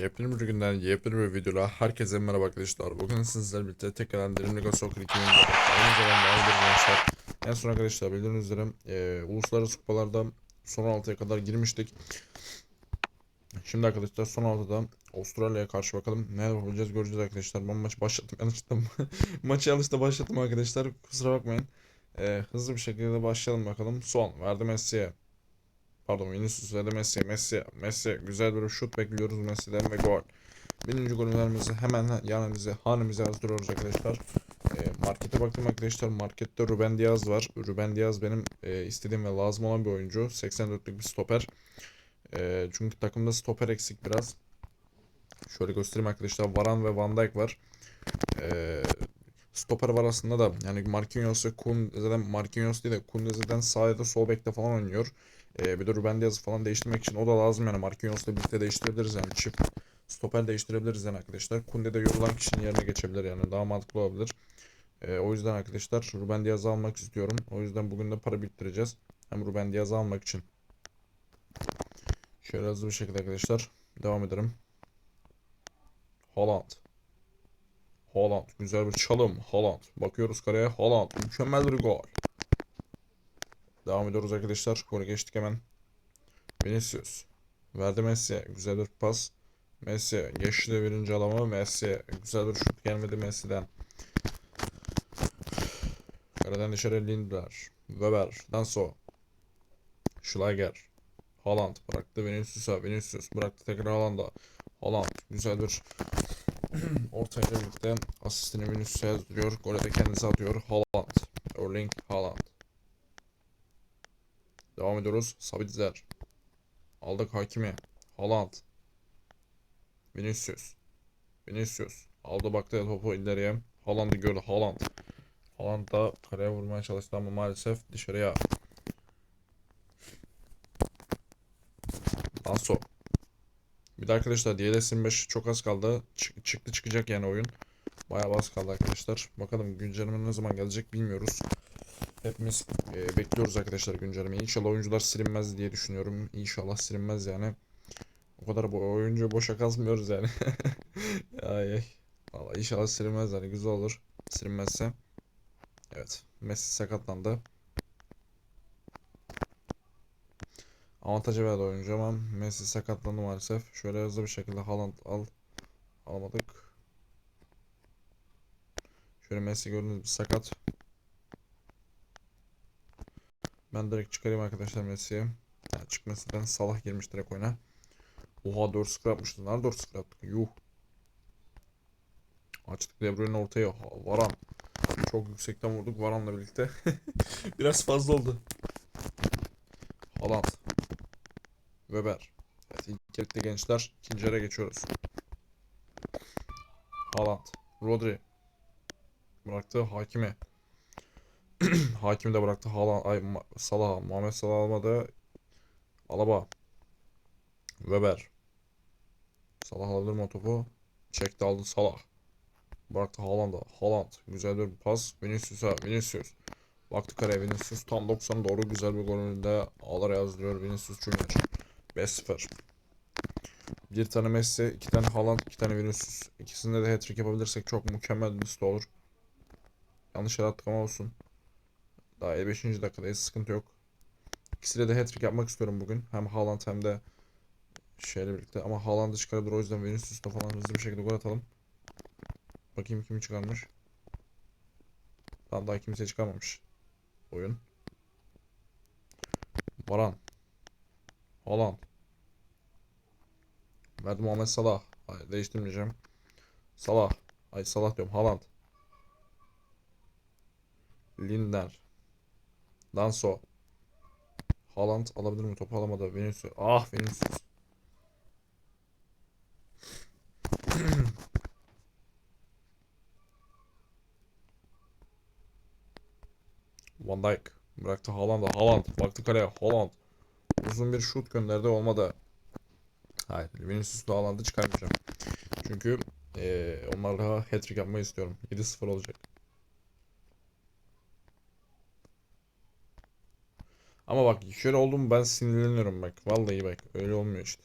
Yepyeni bir günden yepyeni bir videoda herkese merhaba arkadaşlar. Bugün sizlerle birlikte tekrardan Derin Liga Soccer 2024 aynı. En son arkadaşlar bildiğiniz üzere e, uluslararası kupalarda son 16'ya kadar girmiştik. Şimdi arkadaşlar son 6'da Avustralya'ya karşı bakalım ne yapacağız göreceğiz arkadaşlar. Ben maç başlattım yanlışlıkla maçı yanlışlıkla başlattım arkadaşlar kusura bakmayın. E, hızlı bir şekilde başlayalım bakalım. Son verdi Messi'ye. Pardon Vinicius verdi Messi. Messi. Messi. Güzel bir şut bekliyoruz Messi'den ve gol. Birinci gollerimizi hemen yanımıza hanemize yazdırıyoruz arkadaşlar. E, markete baktım arkadaşlar. Markette Ruben Diaz var. Ruben Diaz benim e, istediğim ve lazım olan bir oyuncu. 84'lük bir stoper. E, çünkü takımda stoper eksik biraz. Şöyle göstereyim arkadaşlar. Varan ve Van Dijk var. E, stoper var aslında da yani Marquinhos ve Kundeze'den Marquinhos değil de Kundeze'den sağ ya da sol bekte falan oynuyor. Ee, bir de Ruben Diaz'ı falan değiştirmek için o da lazım yani Marquinhos'la birlikte değiştirebiliriz yani çift stoper değiştirebiliriz yani arkadaşlar. Kunde de yorulan kişinin yerine geçebilir yani daha mantıklı olabilir. Ee, o yüzden arkadaşlar Ruben Diaz'ı almak istiyorum. O yüzden bugün de para biriktireceğiz. Hem Ruben Diaz'ı almak için. Şöyle hızlı bir şekilde arkadaşlar devam edelim. Haaland. Haaland. Güzel bir çalım. Haaland. Bakıyoruz kareye. Haaland. Mükemmel bir gol. Devam ediyoruz arkadaşlar. Golü geçtik hemen. Vinicius. Verdi Messi'ye. Güzel bir pas. Messi geçti birinci alama. Messi. Güzel bir şut gelmedi Messi'den. Karadan dışarı Lindler. Weber. Danso. Schlager. Haaland bıraktı Vinicius'a. Vinicius bıraktı tekrar Haaland'a. Haaland güzel bir ortayla birlikte asistini Vinicius'a yazdırıyor. Golü de kendisi atıyor. Haaland. Erling Haaland. Devam ediyoruz. Sabitzer. Aldık Hakimi. Haaland. Vinicius. Vinicius. Aldı baktı topu ileriye. Haaland'ı gördü. Haaland. Haaland da kaleye vurmaya çalıştı ama maalesef dışarıya. Danso. Bir de arkadaşlar DLS 25 çok az kaldı. Çık- çıktı çıkacak yani oyun. Bayağı az kaldı arkadaşlar. Bakalım güncelleme ne zaman gelecek bilmiyoruz. Hepimiz e, bekliyoruz arkadaşlar güncelleme. İnşallah oyuncular silinmez diye düşünüyorum. İnşallah silinmez yani. O kadar bu oyuncu boşa kazmıyoruz yani. ay ay. Vallahi inşallah silinmez yani güzel olur. Silinmezse. Evet. Messi sakatlandı. Avantajı verdi oyuncu ama Messi sakatlandı maalesef. Şöyle hızlı bir şekilde Haaland al. Almadık. Şöyle Messi gördüğünüz gibi sakat. Ben direkt çıkarayım arkadaşlar Messi'ye. Yani çıkmasından Salah girmiş direkt oyuna. Oha 4 sıfır yapmıştı. Nerede 4 sıfır yaptık? Yuh. Açtık De Bruyne ortaya. Varan. Çok yüksekten vurduk Varan'la birlikte. Biraz fazla oldu. Haaland. Weber. Evet yarıda gençler. İkinci yarıya geçiyoruz. Haaland. Rodri. Bıraktı Hakimi. Hakim de bıraktı. Haaland, ay Salah, Muhammed Salah almadı. Alaba. Weber. Salah alabilir mi o topu? Çekti aldı Salah. Bıraktı Haaland'a. Haaland. Güzel bir pas. Vinicius'a. Vinicius. Baktı kareye Vinicius. Tam 90 doğru güzel bir golünde ağlar yazdırıyor Vinicius Junior. 5-0. Bir tane Messi, iki tane Haaland, iki tane Vinicius. İkisinde de hat-trick yapabilirsek çok mükemmel bir liste olur. Yanlış attık ama olsun. Daha 55. dakikadayız. Sıkıntı yok. İkisiyle de hat-trick yapmak istiyorum bugün. Hem Haaland hem de şeyle birlikte. Ama Haaland'ı çıkarabilir. O yüzden Vinicius'ta falan hızlı bir şekilde gol atalım. Bakayım kimi çıkarmış. Tamam daha kimse çıkarmamış. Oyun. Varan. Haaland. Verdi Muhammed Salah. Hayır değiştirmeyeceğim. Salah. Ay Salah diyorum. Haaland. Linder. Danso. Haaland alabilir mi? Topu alamadı. Vinicius. Ah Vinicius. Van Dijk. Bıraktı Haaland'a. Haaland. Baktı kaleye. Haaland. Uzun bir şut gönderdi. Olmadı. Hayır. Vinicius'la Haaland'ı çıkarmayacağım. Çünkü eee onlarla hat-trick yapmayı istiyorum. 7-0 olacak. Ama bak şöyle oldu mu ben sinirleniyorum bak. Vallahi bak öyle olmuyor işte.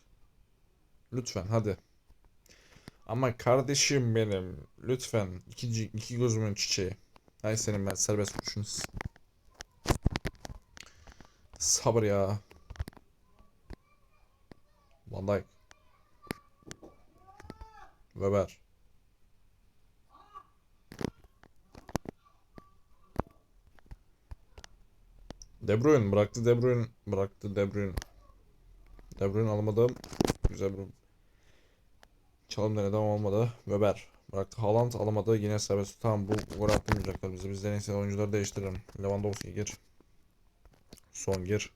Lütfen hadi. Ama kardeşim benim lütfen iki, iki gözümün çiçeği. Hay senin ben serbest vuruşunuz. Sabır ya. Van Dijk. Weber. De Bruyne bıraktı De Bruyne bıraktı De Bruyne. De Bruyne alamadım. Güzel bir çalım denedi ama olmadı. Weber bıraktı. Haaland alamadı. Yine serbest. Tamam bu gol attırmayacaklar bizi. Biz de neyse oyuncuları değiştirelim. Lewandowski gir. Son gir.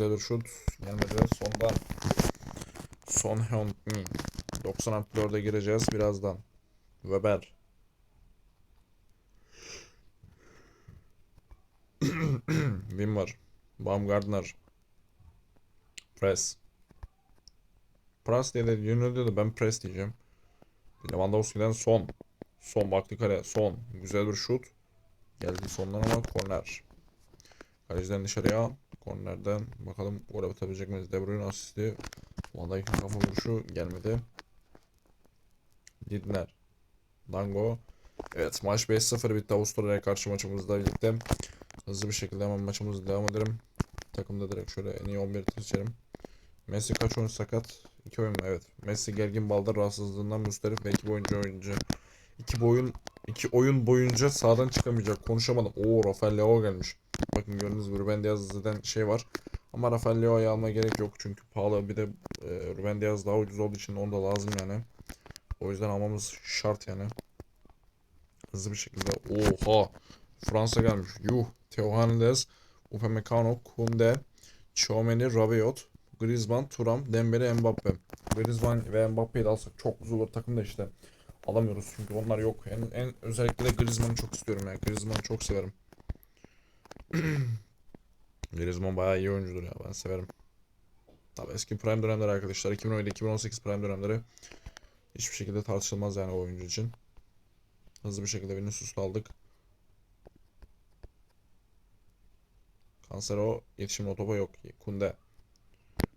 Güzel bir şut. Gelmedi. Sondan. Son Heung-min. 90 artı 4'e gireceğiz birazdan. Weber. Wimmer. Baumgartner. Press. Press diye de yöneliyor da ben press diyeceğim. Lewandowski'den son. Son baktı kale. Son. Güzel bir şut. Geldi sondan ama korner. Kaleciden dışarıya. Kornerden bakalım gol atabilecek miyiz? De Bruyne asisti. Van Dijk'in kafa vuruşu gelmedi. Didner. Dango. Evet maç 5-0 bitti Avustralya'ya karşı maçımızla birlikte. Hızlı bir şekilde hemen maçımızı devam edelim. Takımda direkt şöyle en iyi 11'i seçelim. Messi kaç oyun sakat? 2 oyun mu? Evet. Messi gergin balda rahatsızlığından müsterif ve 2 boyunca oyuncu. 2 boyun 2 oyun boyunca sağdan çıkamayacak. Konuşamadım. Oo Rafael Leao gelmiş. Bakın gördüğünüz gibi Ruben Diaz zaten şey var. Ama Rafael Leao'yu almaya gerek yok çünkü pahalı. Bir de e, Ruben Diaz daha ucuz olduğu için onu da lazım yani. O yüzden almamız şart yani. Hızlı bir şekilde. Oha. Fransa gelmiş. Yuh. Theo Hernandez, Upamecano, Kunde, Tchouameni, Rabiot, Griezmann, Thuram, Dembele, Mbappe. Griezmann ve Mbappe'yi de alsak çok güzel olur takımda işte. Alamıyoruz çünkü onlar yok. En, en özellikle de Griezmann'ı çok istiyorum yani. Griezmann'ı çok severim. Griezmann bayağı iyi oyuncudur ya. Ben severim. Tabii eski prime dönemler arkadaşlar. 2017-2018 prime dönemleri hiçbir şekilde tartışılmaz yani o oyuncu için. Hızlı bir şekilde Vinicius'u aldık. Cancelo yetişimli o topa yok. Kunde.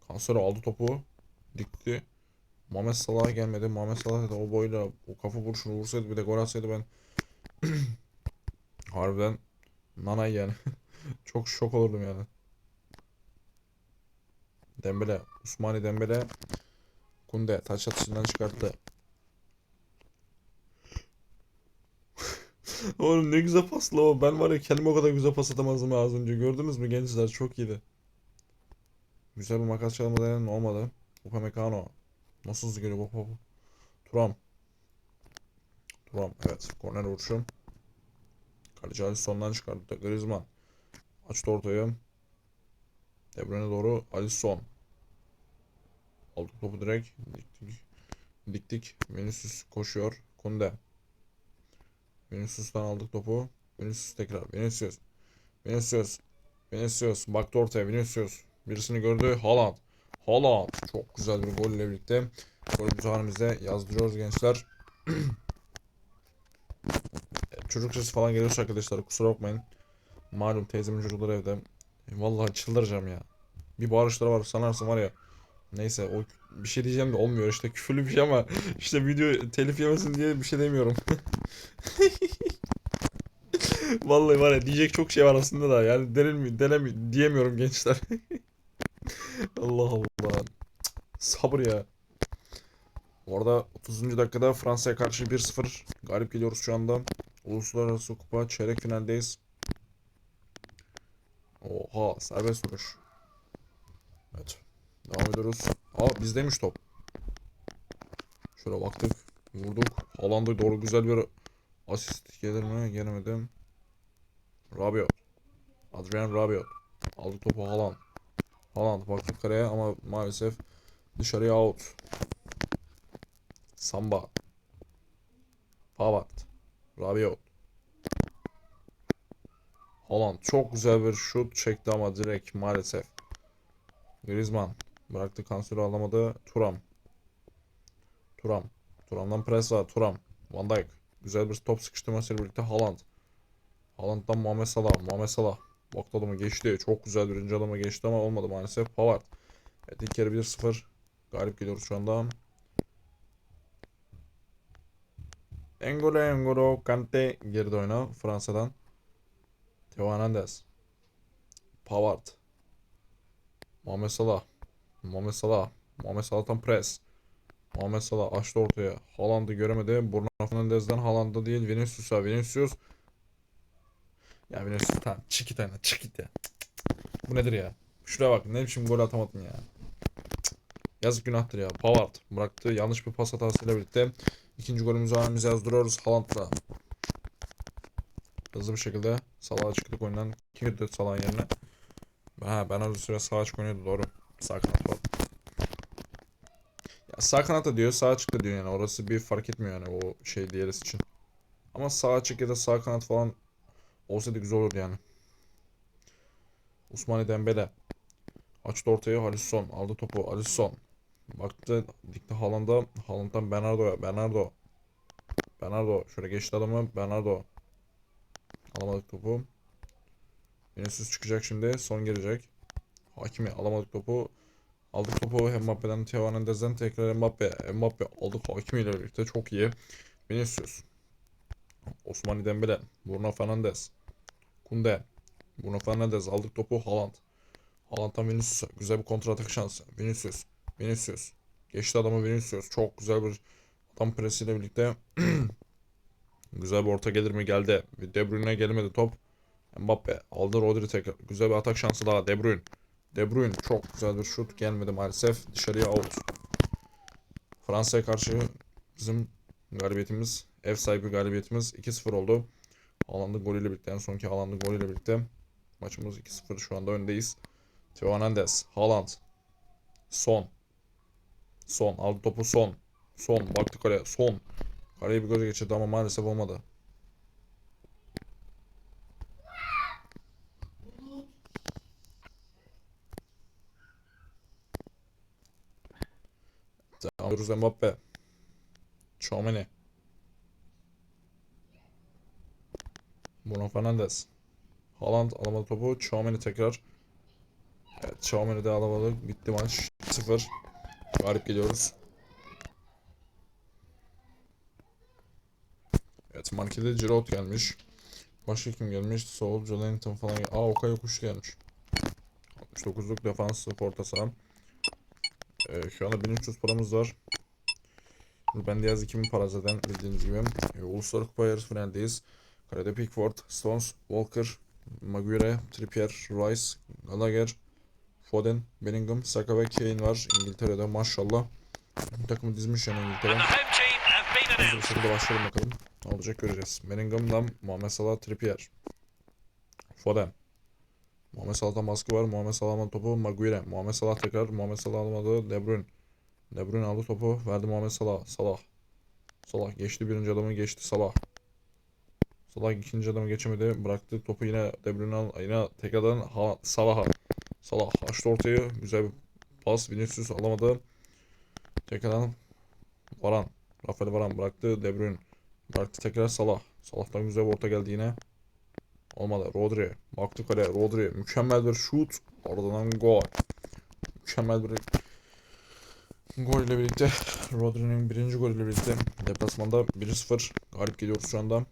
Cancelo aldı topu. Dikti. Muhammed Salah gelmedi. Muhammed Salah da o boyla o kafa vuruşunu vursaydı bir de gol atsaydı ben harbiden nanay yani. Çok şok olurdum yani. Dembele. Usmani Dembele. Kunde taç atışından çıkarttı. Oğlum ne güzel pasla o. Ben var ya kendime o kadar güzel pas atamazdım az önce. Gördünüz mü gençler? Çok iyiydi. Güzel bir makas çalma denedim olmadı. Upamecano. Nasıl hızlı geliyor bak. Turam. Turam evet. Korner vuruşu. Kaleci Ali sondan çıkardı. Griezmann. Açtı ortayı. De doğru. Alisson. Aldık topu direkt. Diktik. Diktik. Vinicius koşuyor. Kunde. Vinicius'tan aldık topu. Vinicius tekrar. Vinicius. Vinicius. Vinicius. Baktı ortaya. Vinicius. Birisini gördü. Haaland. Haaland. Çok güzel bir gol ile birlikte. Golümüzü hanemize yazdırıyoruz gençler. Çocuk sesi falan geliyorsa arkadaşlar kusura bakmayın. Malum teyzemin çocukları evde. Vallahi çıldıracağım ya. Bir bağırışları var sanarsın var ya. Neyse o bir şey diyeceğim de olmuyor işte küfürlü bir şey ama işte video telif yemesin diye bir şey demiyorum. Vallahi var ya diyecek çok şey var aslında da yani denilmi, denemi diyemiyorum gençler. Allah Allah. Sabır ya. Orada 30. dakikada Fransa'ya karşı 1-0 galip geliyoruz şu anda. Uluslararası Kupa çeyrek finaldeyiz. Oha serbest vuruş. Evet. Devam ediyoruz. Aa bizdeymiş top. Şöyle baktık. Vurduk. Haaland'a doğru güzel bir asist gelir mi? Gelemedim. Rabiot. Adrian Rabiot. Aldı topu Haaland. Haaland baktık kareye ama maalesef dışarıya out. Samba. Pavard. Rabiot. Haaland çok güzel bir şut çekti ama direkt maalesef. Griezmann bıraktı Cancelo alamadı. Turam. Turam. Turam'dan pres var. Turam. Van Dijk. Güzel bir top sıkıştırmasıyla birlikte Haaland. Haaland'dan Muhammed Salah. Muhammed Salah. Baktı adamı geçti. Çok güzel birinci adama geçti ama olmadı maalesef. Pavard. Evet ilk yarı 1-0. Galip geliyoruz şu anda. Engolo Engolo Kante geride oyna Fransa'dan. Theo Hernandez. Pavard. Muhammed Salah. Muhammed Salah. Muhammed Salah'tan pres. Muhammed Salah açtı ortaya. Haaland'ı göremedi. Bruno Fernandes'den Haaland'da değil Vinicius'a. Vinicius. Ya Vinicius tamam. Çık git aynen. Çık git ya. Bu nedir ya? Şuraya bak. Ne biçim gol atamadın ya. Yazık günahtır ya. Pavard bıraktı. Yanlış bir pas hatasıyla birlikte. ikinci golümüzü hanemize yazdırıyoruz. Haaland'la. Hızlı bir şekilde Salah'a çıktık oyundan. Kim girdi Salah'ın yerine? Ha ben az süre sağ açık oynuyordu doğru. Sağ kanat var. Ya sağ kanata diyor sağ açık da diyor yani orası bir fark etmiyor yani o şey diğerisi için. Ama sağ açık ya da sağ kanat falan olsaydı güzel olurdu yani. Usmani Dembele. Açtı ortaya Alisson. Aldı topu Alisson. Baktı dikti Haaland'a. Haaland'dan Bernardo'ya. Bernardo. Bernardo. Şöyle geçti adamı. Bernardo. Alamadık topu. Vinicius çıkacak şimdi. Son gelecek. Hakimi alamadık topu. Aldık topu Mbappe'den Theo Hernandez'den tekrar Mbappe. Mbappe aldık Hakimi ile birlikte çok iyi. Vinicius. Osmani Dembele. Bruno Fernandes. Kunde. Bruno Fernandes aldık topu Haaland. Haaland'dan Vinicius'a. Güzel bir kontra atak şansı. Vinicius. Vinicius. Geçti adamı Vinicius. Çok güzel bir tam presiyle birlikte. güzel bir orta gelir mi? Geldi. De Bruyne'e gelmedi top. Mbappe aldı Rodri tekrar. Güzel bir atak şansı daha. De Bruyne. De Bruyne çok güzel bir şut gelmedi maalesef. Dışarıya out. Fransa'ya karşı bizim galibiyetimiz, ev sahibi galibiyetimiz 2-0 oldu. Haaland'ın golüyle birlikte, en sonki Haaland'ın golüyle birlikte maçımız 2-0 şu anda öndeyiz. Theo Hernandez, Haaland, Son. Son aldı topu Son. Son baktı kaleye, Son. Kaleyi bir göze geçirdi ama maalesef olmadı. Devam ediyoruz Mbappe. Chouameni. Bruno Fernandes. Haaland alamadı topu. Chouameni tekrar. Evet Chouameni de alamadı. Bitti maç. 0. Galip geliyoruz. Evet markete Giroud gelmiş. Başka kim gelmiş? Saul Joelinton falan Aa Okay Yokuş gelmiş. 69'luk defans orta saha. Ee, şu anda 1300 paramız var. Ben de yaz 2000 para zaten bildiğiniz gibi. Ee, Uluslararası Kupa yarı finaldeyiz. Kalede Pickford, Stones, Walker, Maguire, Trippier, Rice, Gallagher, Foden, Bellingham, Saka ve Kane var. İngiltere'de maşallah. Takımı dizmiş yani İngiltere. Hızlı bir şekilde başlayalım bakalım. Ne olacak göreceğiz. Bellingham'dan Muhammed Salah, Trippier. Foden. Muhammed Salah'tan baskı var. Muhammed Salah almadı topu. Maguire. Muhammed Salah tekrar. Muhammed Salah almadı. De Bruyne. De Bruyne aldı topu. Verdi Muhammed Salah. Salah. Salah geçti birinci adamı geçti Salah. Salah ikinci adamı geçemedi. Bıraktı topu yine De Bruyne. Yine tekrardan ha Salah'a. Salah açtı ortayı. Güzel bir pas. Vinicius alamadı. Tekrardan Varan. Rafael Varan bıraktı. De Bruyne. Bıraktı tekrar Salah. Salah'tan güzel bir orta geldi yine. Olmadı. Rodri. Baktı kaleye. Rodri. Mükemmel bir şut. Ardından gol. Mükemmel bir gol ile birlikte Rodri'nin birinci golüyle birlikte deplasmanda 1-0 galip geliyoruz şu anda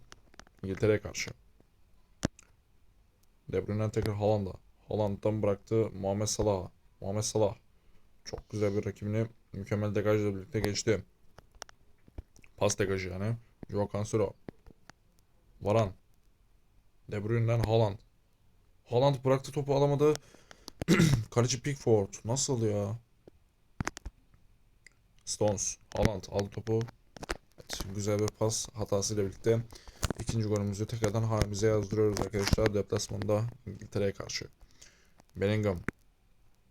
İngiltere'ye karşı. De Bruyne'den tekrar Haaland'a. Haaland'dan bıraktı Muhammed Salah'a. Muhammed Salah. Çok güzel bir rakibini mükemmel degajla birlikte geçti. Pas degajı yani. Joao Cancelo. Varan. De Bruyne'den Haaland. Haaland bıraktı topu alamadı. Kaleci Pickford. Nasıl ya? Stones. Haaland aldı topu. Evet, güzel bir pas hatasıyla birlikte ikinci golümüzü tekrardan hanemize yazdırıyoruz arkadaşlar. Deplasmanda İngiltere'ye karşı. Bellingham.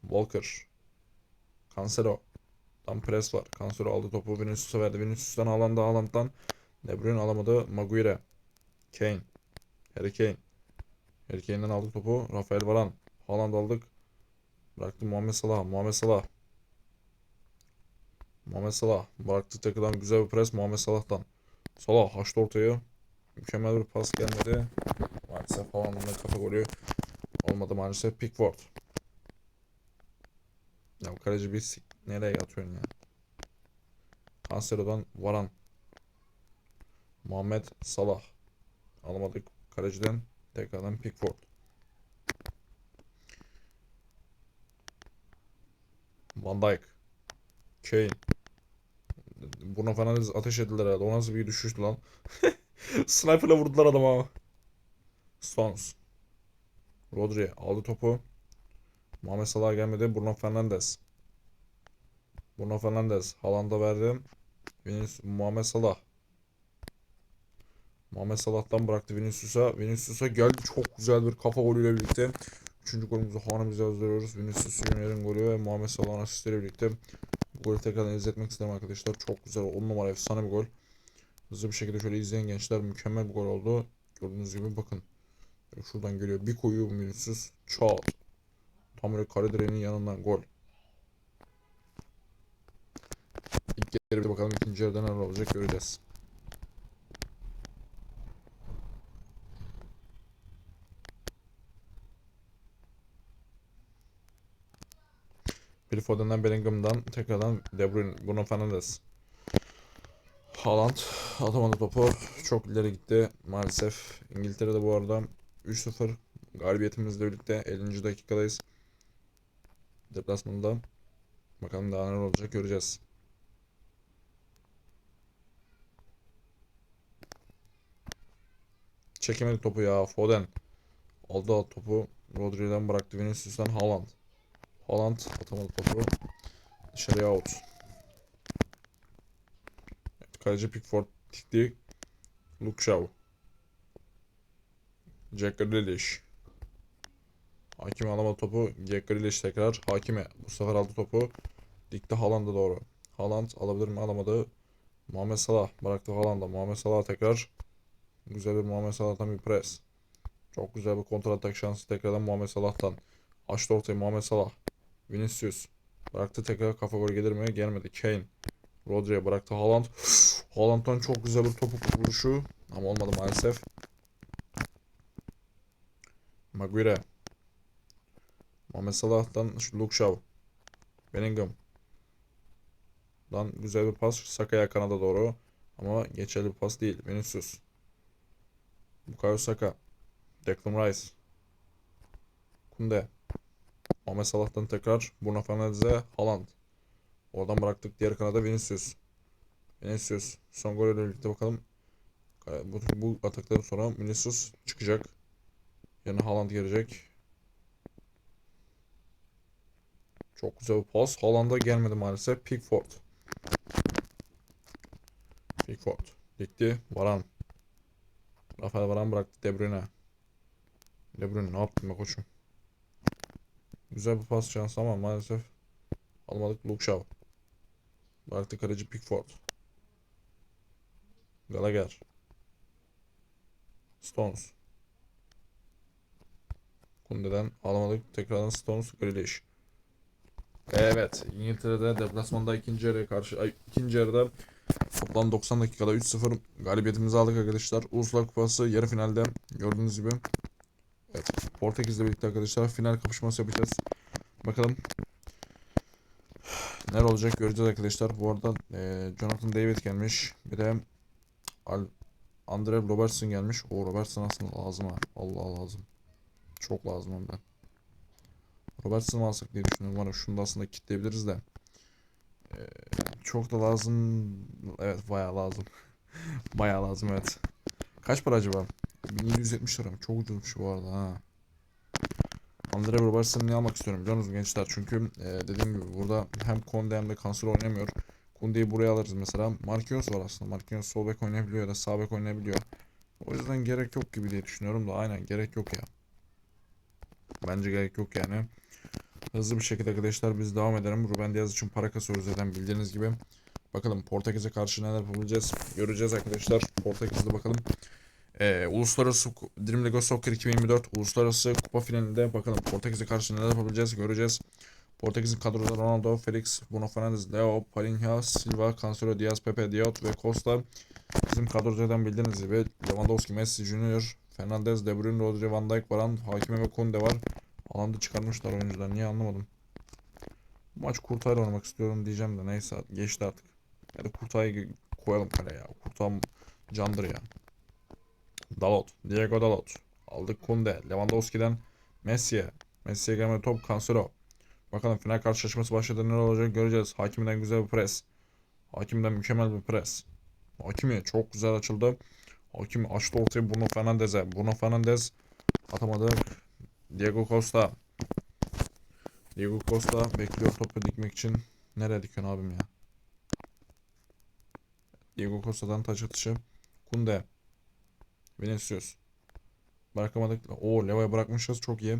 Walker. Cancelo. Tam pres var. Cancelo aldı topu Vinicius'a verdi. Vinicius'tan Haaland'a Haaland'dan De Bruyne alamadı. Maguire. Kane. Harry Kane. Harry Kane'den aldık topu. Rafael Varane. Haaland aldık. Bıraktı Muhammed Salah. Muhammed Salah. Muhammed Salah. Bıraktı tekrardan güzel bir pres Muhammed Salah'tan. Salah açtı ortayı. Mükemmel bir pas gelmedi. Maalesef Haaland'ın kafa golü Olmadı maalesef. Pickford. Ya bu kaleci bir sik... Nereye atıyorsun ya? Cancelo'dan Varan. Muhammed Salah. Alamadık. Kaleciden tekrardan Pickford. Van Dijk. Kane. Bruno Fernandes ateş ettiler herhalde. O nasıl bir düşüştü lan? Sniper'la vurdular adamı ama. Stones. Rodri aldı topu. Muhammed Salah gelmedi. Bruno Fernandes. Bruno Fernandes. Haaland'a verdi. Vinicius, Muhammed Salah. Muhammed Salah'tan bıraktı Vinicius'a. Vinicius'a geldi. Çok güzel bir kafa golüyle birlikte. Üçüncü golümüzü hanemize yazdırıyoruz. Vinicius Junior'ın golü ve Muhammed Salah'ın asistleriyle birlikte bu golü tekrardan izletmek istedim arkadaşlar. Çok güzel. 10 numara efsane bir gol. Hızlı bir şekilde şöyle izleyen gençler mükemmel bir gol oldu. Gördüğünüz gibi bakın. Şuradan geliyor. Bir koyuyor Vinicius. Çat. Tam böyle kare yanından gol. İlk yarı bakalım ikinci yarıda neler olacak göreceğiz. Phil Foden'dan Bellingham'dan tekrardan De Bruyne, Bruno Fernandes. Haaland atamadı topu. Çok ileri gitti maalesef. İngiltere'de bu arada 3-0 galibiyetimizle birlikte 50. dakikadayız. Deplasmanda. Bakalım daha neler olacak göreceğiz. Çekemedi topu ya Foden. Aldı topu. Rodri'den bıraktı Vinicius'tan Haaland. Haaland atamadı topu. Dışarıya out. Evet, kaleci Pickford dikti. Luke Shaw. Jack Grealish. Hakimi alamadı topu. Jack Grealish tekrar. Hakime bu sefer aldı topu. Dikti Haaland'a doğru. Haaland alabilir mi? Alamadı. Muhammed Salah bıraktı Haaland'a. Muhammed Salah tekrar. Güzel bir Muhammed Salah'tan bir pres. Çok güzel bir kontra atak şansı tekrardan Muhammed Salah'tan. Açtı ortaya Muhammed Salah. Vinicius. Bıraktı tekrar kafa gol gelir? Gelmedi. Kane. Rodri'ye bıraktı Haaland. Haaland'dan çok güzel bir topuk vuruşu. Ama olmadı maalesef. Maguire. Muhammed Salah'tan şu Luke Shaw. Bellingham. Dan güzel bir pas. Saka'ya kanada doğru. Ama geçerli bir pas değil. Vinicius. Bukayo Saka. Declan Rice. Kunde. Muhammed Salah'tan tekrar Bruno Fernandes'e Haaland. Oradan bıraktık diğer kanada Vinicius. Vinicius. Son golle birlikte bakalım. Bu, bu ataktan sonra Vinicius çıkacak. Yerine Haaland gelecek. Çok güzel bir pas. Haaland'a gelmedi maalesef. Pickford. Pickford. Dikti. Varan. Rafael Varan bıraktı De Bruyne. De Bruyne ne yaptın be koçum? Güzel bir pas şansı ama maalesef almadık Luke Shaw. Bıraktı kaleci Pickford. Gallagher. Stones. Kunde'den alamadık. Tekrardan Stones Grealish. Evet. İngiltere'de deplasmanda ikinci yarıya karşı ay, ikinci yarıda toplam 90 dakikada 3-0 galibiyetimizi aldık arkadaşlar. Uluslar Kupası yarı finalde gördüğünüz gibi. Evet. Portekiz'le birlikte arkadaşlar final kapışması yapacağız. Bakalım neler olacak göreceğiz arkadaşlar. Bu arada e, Jonathan David gelmiş. Bir de Al Andre Robertson gelmiş. O Robertson aslında lazım ha. Allah lazım. Çok lazım hem de. Robertson'ı alsak diye düşünüyorum. Ya şunu da aslında kitleyebiliriz de. Ee, çok da lazım. Evet bayağı lazım. bayağı lazım evet. Kaç para acaba? 1770 lira? Çok ucuzmuş bu arada ha. Andre Robertson'ı almak istiyorum biliyorsunuz gençler. Çünkü e, dediğim gibi burada hem Conde hem de Cancelo oynamıyor. Conde'yi buraya alırız mesela. Marquinhos var aslında. Marquinhos sol bek oynayabiliyor ya da sağ bek oynayabiliyor. O yüzden gerek yok gibi diye düşünüyorum da aynen gerek yok ya. Bence gerek yok yani. Hızlı bir şekilde arkadaşlar biz devam edelim. Ruben Diaz için para kasıyoruz zaten bildiğiniz gibi. Bakalım Portekiz'e karşı neler yapabileceğiz. Göreceğiz arkadaşlar. Portekiz'de bakalım. Ee, Uluslararası Dream League Soccer 2024 Uluslararası Kupa finalinde bakalım Portekiz'e karşı neler yapabileceğiz göreceğiz. Portekiz'in kadroda Ronaldo, Felix, Bruno Fernandes, Leo, Palinha, Silva, Cancelo, Diaz, Pepe, Diot ve Costa. Bizim kadrodan bildiğiniz gibi Lewandowski, Messi Junior, Fernandes, De Bruyne, Rodri, Van Dijk, Varane, Hakimi ve Kunde var. Alanda çıkarmışlar oyuncular. Niye anlamadım. Maç Kurtay'la oynamak istiyorum diyeceğim de neyse geçti artık. Hadi Kurtay'ı koyalım kaleye ya. Kurtay candır ya. Dalot. Diego Dalot. Aldık Kunde. Lewandowski'den Messi'ye. Messi'ye gelmedi top Cancelo. Bakalım final karşılaşması başladı neler olacak göreceğiz. Hakimden güzel bir pres. Hakimden mükemmel bir pres. Hakimi çok güzel açıldı. Hakimi açtı ortaya Bruno Fernandes'e. Bruno Fernandes atamadı. Diego Costa. Diego Costa bekliyor topu dikmek için. Nereye dikiyorsun abim ya? Diego Costa'dan taç atışı. Kunde. Vinicius. Bırakamadık. Oo Levo'ya bırakmışız. Çok iyi.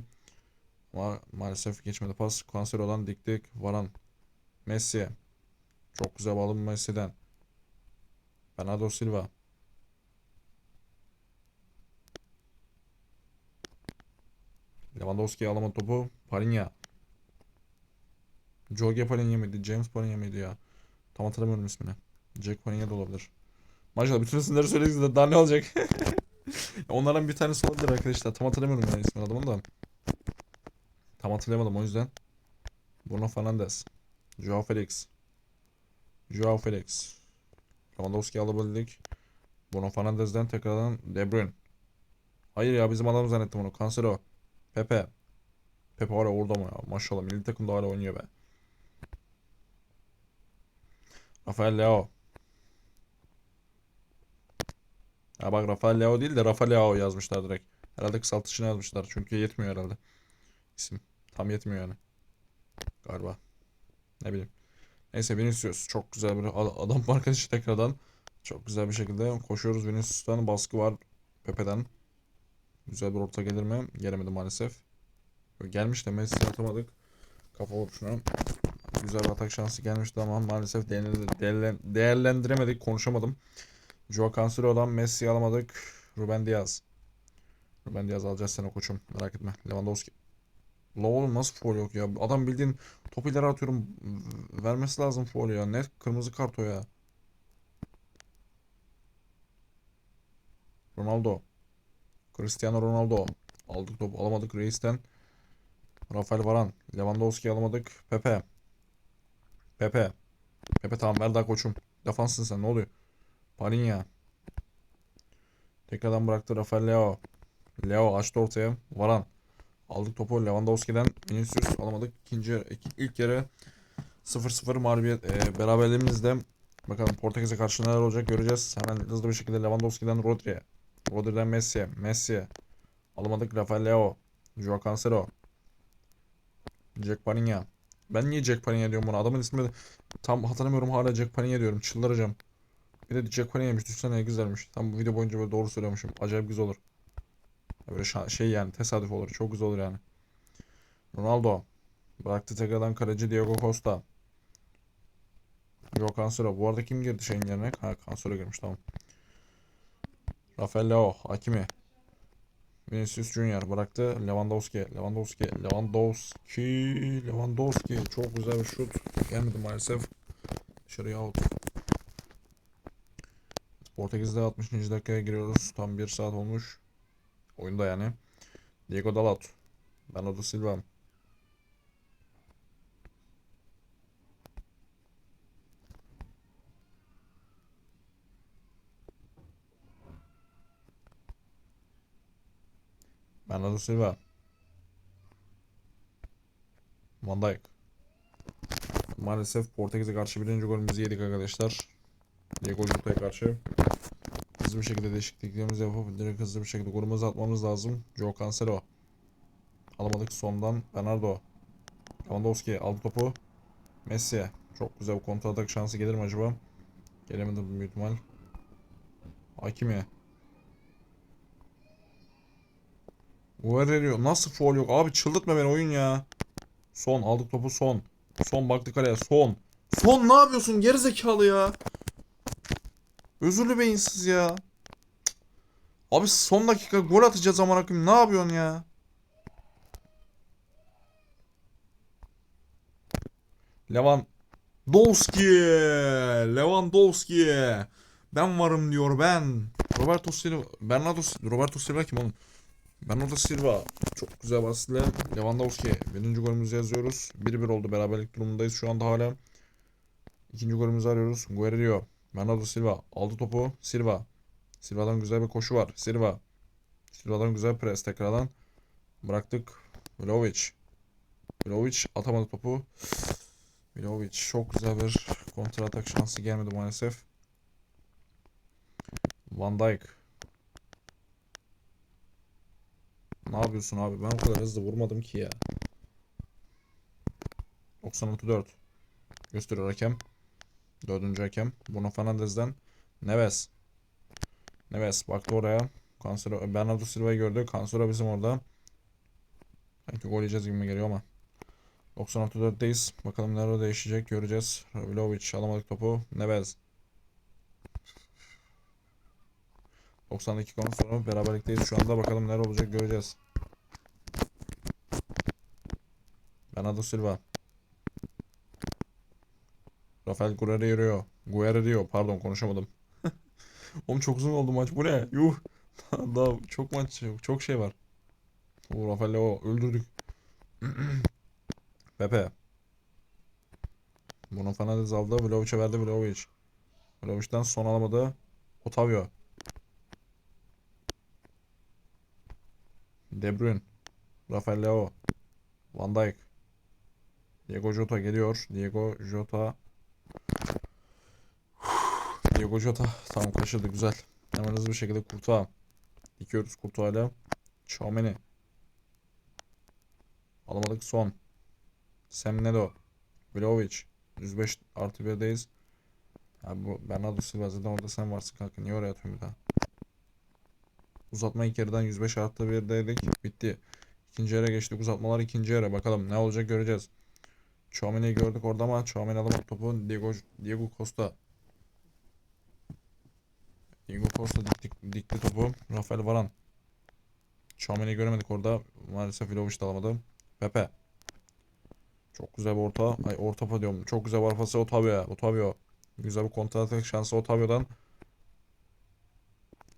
Ama maalesef geçmedi pas. Cancelo'dan diktik. Varan. Messi. Çok güzel bağlı Messi'den. Bernardo Silva. Lewandowski alamadı topu. Palinha. Jorge Palinha mıydı? James Palinha mıydı ya? Tam hatırlamıyorum ismini. Jack Palinha da olabilir. Maşallah bütün isimleri söylediniz de daha ne olacak? Onlardan bir tanesi olabilir arkadaşlar. Tam hatırlamıyorum yani ismini adamın da. Tam hatırlayamadım o yüzden. Bruno Fernandes. Joao Felix. Joao Felix. Lewandowski alabildik. Bruno Fernandes'den tekrardan De Bruyne. Hayır ya bizim adam zannettim onu. Cancelo. Pepe. Pepe hala orada mı ya? Maşallah milli takımda hala oynuyor be. Rafael Leao. Ya bak Rafael Leao değil de Rafa Leao yazmışlar direkt. Herhalde kısaltışını yazmışlar. Çünkü yetmiyor herhalde. İsim. Tam yetmiyor yani. Galiba. Ne bileyim. Neyse Vinicius. Çok güzel bir ad- adam arkadaşı tekrardan. Çok güzel bir şekilde koşuyoruz. Vinicius'tan baskı var. Pepe'den. Güzel bir orta gelir mi? Gelemedi maalesef. Gelmiş de Messi atamadık. Kafa vuruşuna. Güzel bir atak şansı gelmişti ama maalesef değerlen- değerlen- değerlendiremedik. Konuşamadım. Joao Cancelo'dan Messi'yi alamadık. Ruben Diaz. Ruben Diaz alacağız seni koçum. Merak etme. Lewandowski. La oğlum nasıl foul yok ya? Adam bildiğin topu ileri atıyorum. Vermesi lazım foul ya. Net kırmızı kart o ya. Ronaldo. Cristiano Ronaldo. Aldık topu alamadık reisten. Rafael Varane. Lewandowski alamadık. Pepe. Pepe. Pepe tamam ver daha koçum. Defansın sen ne oluyor? Palinha. Tekrardan bıraktı Rafael Leao. Leo açtı ortaya. Varane. Aldık topu Lewandowski'den. Vinicius alamadık. İkinci ilk yarı 0-0 mağlubiyet e, beraberliğimizde. Bakalım Portekiz'e karşı neler olacak göreceğiz. Hemen hızlı bir şekilde Lewandowski'den Rodri'ye. Rodri'den Messi'ye. Messi'ye. Alamadık Rafael Leao. Joao Cancelo. Jack Palinha. Ben niye Jack Palinha diyorum buna? Adamın ismi tam hatırlamıyorum hala Jack Palinha diyorum. Çıldıracağım. Bir de Jack Palinha'ymış. Düşünsene ne güzelmiş. Tam bu video boyunca böyle doğru söylüyormuşum. Acayip güzel olur. Böyle şey yani tesadüf olur. Çok güzel olur yani. Ronaldo. Bıraktı tekrardan kaleci Diego Costa. Joao Cancelo. Bu arada kim girdi şeyin yerine? Ha Cancelo girmiş tamam. Rafael Leao. Hakimi. Vinicius Junior bıraktı. Lewandowski. Lewandowski. Lewandowski. Lewandowski. Çok güzel bir şut. Gelmedi maalesef. Dışarıya out. Portekiz'de 60. dakikaya giriyoruz. Tam 1 saat olmuş. Oyunda yani. Diego Dalot. Bernardo Silva. Bernardo Silva. Van Dijk. Maalesef Portekiz'e karşı birinci golümüzü yedik arkadaşlar. Diego Jota'ya karşı. Hızlı bir şekilde değişikliklerimizi yapıp direkt hızlı bir şekilde golümüzü atmamız lazım. Joao Cancelo. Alamadık sondan. Bernardo. Lewandowski aldı topu. Messi. Çok güzel bir kontra atak şansı gelir mi acaba? Gelemedi büyük ihtimal. Hakimi. Guerrero nasıl foul yok? Abi çıldırtma beni oyun ya. Son aldık topu son. Son baktık araya son. Son ne yapıyorsun gerizekalı ya? Özürlü beyinsiz ya. Abi son dakika gol atacağız zaman akım. Ne yapıyorsun ya? Lewandowski. Lewandowski. Ben varım diyor ben. Roberto Silva. Bernardo. Roberto Silva kim oğlum? Bernardo Silva çok güzel basıyla Lewandowski birinci golümüzü yazıyoruz. 1-1 oldu beraberlik durumundayız şu anda hala. İkinci golümüzü arıyoruz. Guerrero. Bernardo Silva aldı topu. Silva. Silva'dan güzel bir koşu var. Silva. Silva'dan güzel pres tekrardan. Bıraktık. Vlahovic. Vlahovic atamadı topu. Vlahovic çok güzel bir kontra atak şansı gelmedi maalesef. Van Dijk. Ne yapıyorsun abi? Ben o kadar hızlı vurmadım ki ya. 96-4. Gösteriyor hakem. Dördüncü hakem. Bruno Fernandes'den Neves. Neves baktı oraya. Cancelo, Bernardo Silva'yı gördü. Cancelo bizim orada. Sanki gol yiyeceğiz gibi geliyor ama. 96-4'teyiz. Bakalım nerede değişecek göreceğiz. Vlahovic alamadık topu. Neves. 90 dakika sonra beraberlikteyiz şu anda. Bakalım neler olacak göreceğiz. Bernardo Silva. Rafael Guerrero. Guerrero. Pardon konuşamadım. Oğlum çok uzun oldu maç. Bu ne? Yuh. Daha çok maç çok, çok şey var. O Rafael Leo öldürdük. Pepe. Bruno Fernandes aldı. Vlahovic'e verdi. Vlahovic. Vlahovic'den son alamadı. Otavio. De Bruyne. Rafael Leo. Van Dijk. Diego Jota geliyor. Diego Jota. Diego Jota. Tamam kaçırdı güzel. Hemen hızlı bir şekilde Kurtuğa. Dikiyoruz Kurtuğa'yla. Tchouameni. Alamadık son. Semnedo. Vlahovic. 105 artı 1'deyiz. Abi bu Bernardo Silva zaten orada sen varsın kanka. Niye oraya atıyorsun bir daha? Uzatma ilk yarıdan 105 artı 1'deydik. Bitti. İkinci yere geçtik. Uzatmalar ikinci yere. Bakalım ne olacak göreceğiz. Tchouameni'yi gördük orada ama Tchouameni alamadı topu. Diego, Diego Costa. Diego Costa dikti, dikti topu. Rafael Varane. Tchouameni'yi göremedik orada. Maalesef Vlahovic de alamadı. Pepe. Çok güzel bir orta. Ay orta pa diyorum. Çok güzel bir arpası Otavio. Otavio. Güzel bir kontra atak şansı Otavio'dan.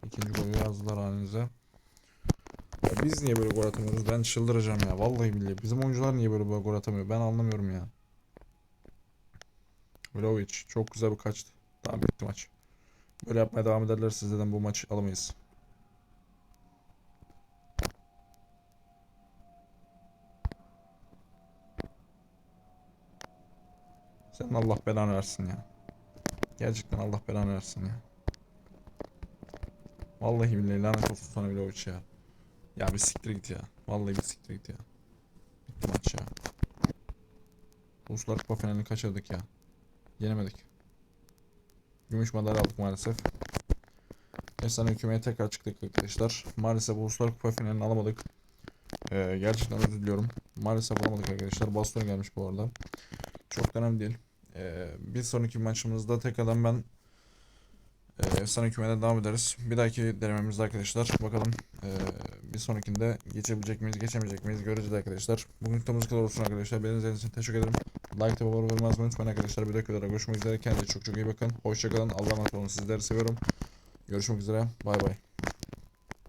İkinci golü yazdılar halinize. Ya biz niye böyle gol atamıyoruz? Ben çıldıracağım ya. Vallahi billahi. Bizim oyuncular niye böyle, böyle gol atamıyor? Ben anlamıyorum ya. Vlahovic. Çok güzel bir kaçtı. Tamam bitti maç. Böyle yapmaya devam ederler. Sizden bu maçı alamayız. Senin Allah belanı versin ya. Gerçekten Allah belanı versin ya. Vallahi billahi lanet olsun sana Vlahovic ya. Ya bir siktir git ya. Vallahi bir siktir git ya. Bitti maç ya. Uluslar Kupa finalini kaçırdık ya. Yenemedik. Gümüş madalya aldık maalesef. Efsane hükümeye tekrar çıktık arkadaşlar. Maalesef Uluslar Kupa finalini alamadık. Ee, gerçekten özür diliyorum. Maalesef alamadık arkadaşlar. Baston gelmiş bu arada. Çok önemli değil. Ee, bir sonraki maçımızda tekrardan ben e, efsane kümeden devam ederiz. Bir dahaki denememizde arkadaşlar bakalım bir sonrakinde geçebilecek miyiz geçemeyecek miyiz göreceğiz arkadaşlar. Bugün videomuz kadar olsun arkadaşlar. Beni izlediğiniz için teşekkür ederim. Like tabi abone olmayı unutmayın arkadaşlar. Bir dahaki videoda görüşmek üzere. Kendinize çok çok iyi bakın. Hoşçakalın. Allah'a emanet olun. Sizleri seviyorum. Görüşmek üzere. Bay bay.